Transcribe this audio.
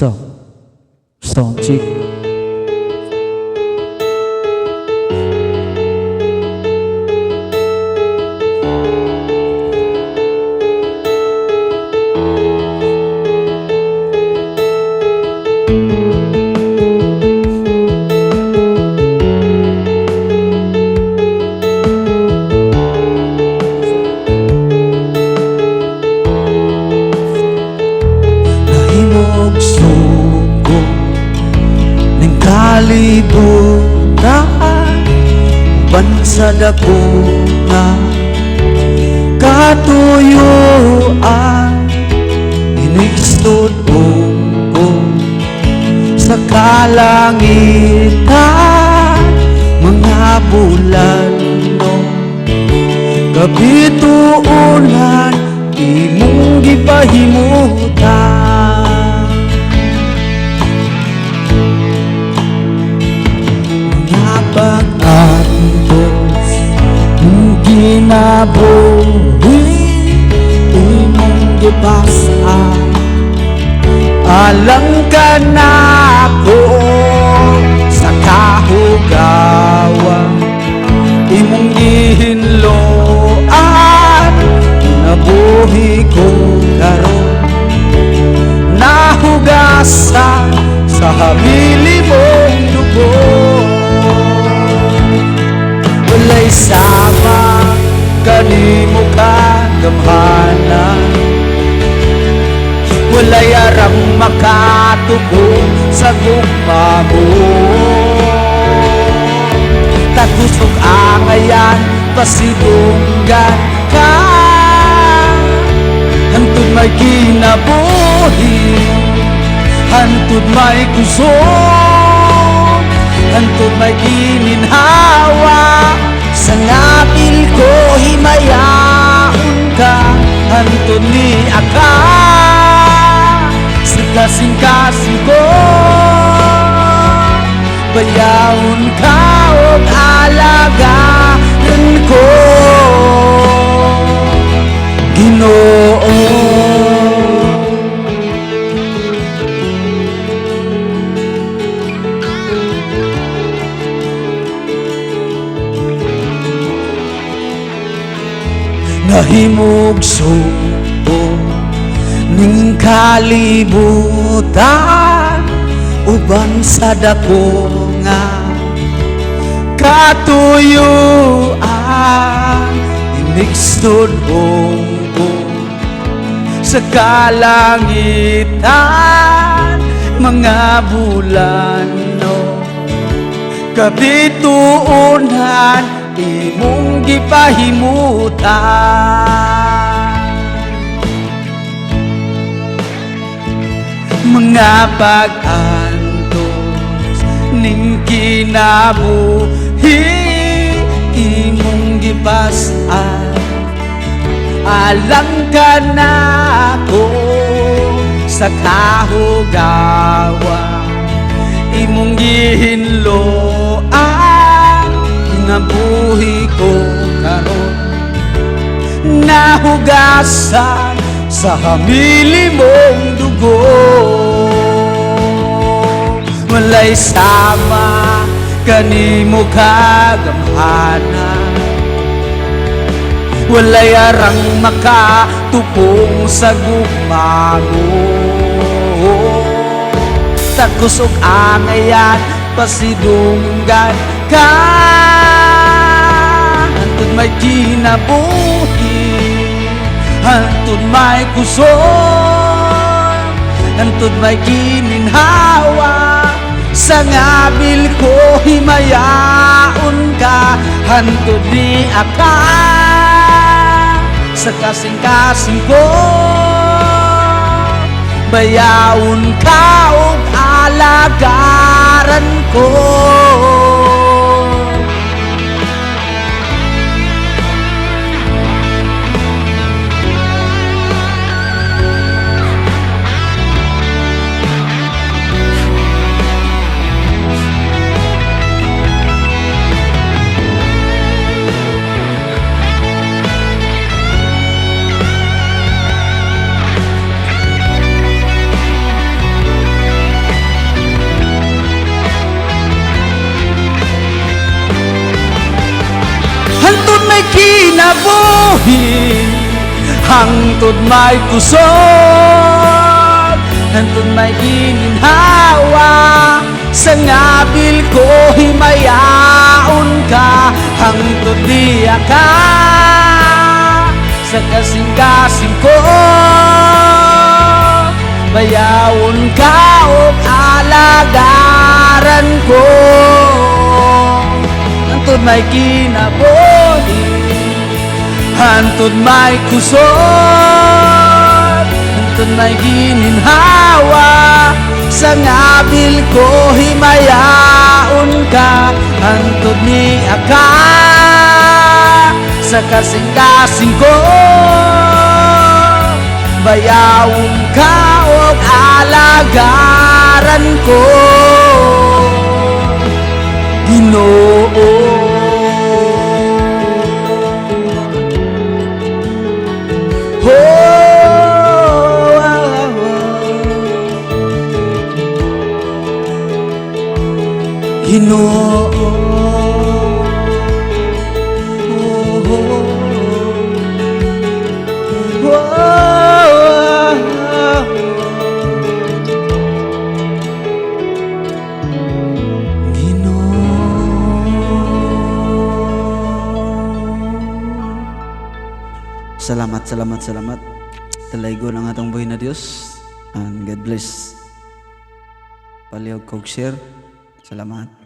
So, so chick Uban sa dako nga Katuyuan Inigstod ko Sa kalangitan Mga bulan no? Kabituunan Imong gipahimutan gipasa Alang ka na ako Sa kahugawa Imong gihinloan Nabuhi ko karon. Nahugasan sa hamili mong dugo. Walay sama kanimo Walay arang makatuko sa gugma mo Tatusok angayan pasidunggan ka. Hantud may kinabuhi Hantud may kusog Hantud may gininhawa Sa ngapil ko himayaon ka. Hantud ni aka Sa kasing-kasing ko Bayaon ka og alagaran ko. Ginoo. Nahimog suko ning kalibutan uban sa dako nga katuyuan inigstod ko sa kalangitan mga bulan no kabituunan imong gipahimutan mga pag-antos ning kinabuhi imong gipasan alang ka na ako sa kahugawa imong gihinloan. Nga buhi ko karon nahugasan sa hamili mong dugo walay sama kanimo kagamhanan walay arang makatupong sa gugmago tagusog angayan pasidunggan ka. Hantod may kinabuhi Hantod may kusog Hantod may kininhawa Sa ngabil ko himayaon ka Hantod ni aka Sa kasing-kasing ko Bayaon ka og alagaran ko Hangtod may kusog Hangtod may gininhawa Sa ngabil ko himayaon ka Hangtod diya ka. Sa kasing-kasing ko Bayawon ka o alagaran ko. Hantod may kinabuhi Hantod may kusot Hantod may gininhawa. Sa ngabil ko himayaon ka Hantod ni aka. Sa kasing-kasing ko Bayawon ka o alagaran ko Ginoo Salamat, salamat, salamat. Talaygo ng atong buhay na Dios. And God bless. Palihog kog share. Salamat.